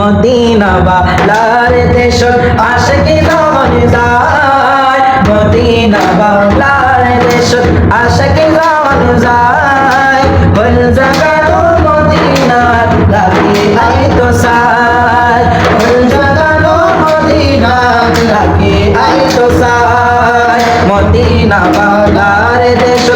Medina বালার দেশ আশকি লহন যায়। মদিনা বালার দেশ আশকি লহন যায়। হল জাগা মদিনা রাখি আই তো সাই হল জাগা মদিনা লাগি আই তো সাই মদিনা বালার দেশ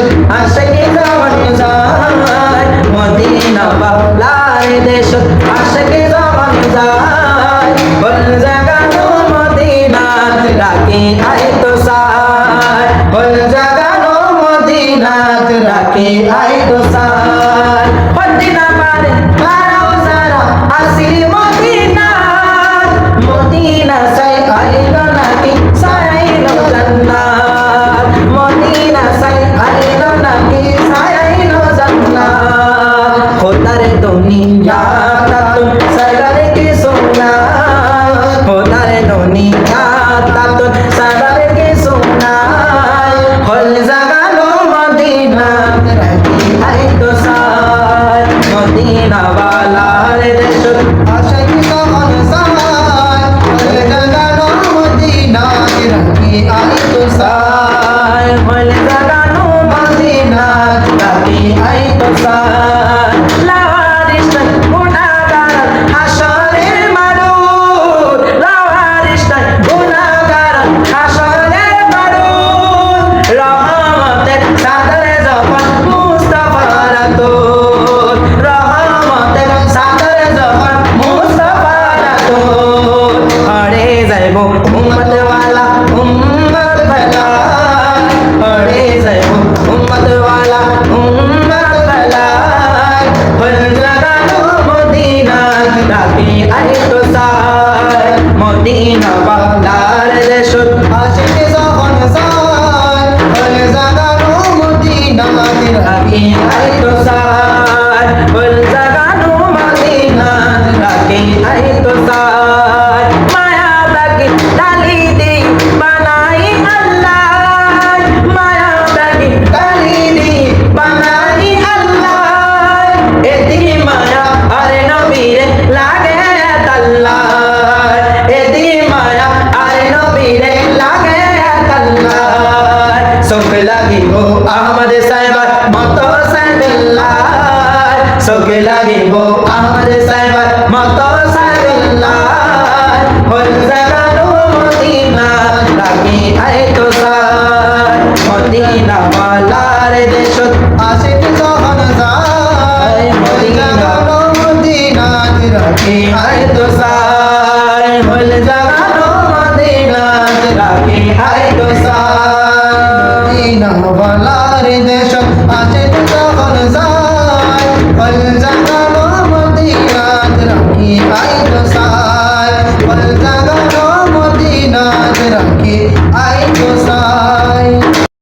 আজ রাখে আই তো সার হন্দিনা মারে যাইব উম্মত ওয়ালা উম্মত ভালা আহমদ সাহেব মত সাইবিল্লাহ। সকে লাগিব আহমদ সাহেব মত সাইবিল্লাহ। হল জাগানো মদিনা লাগি আই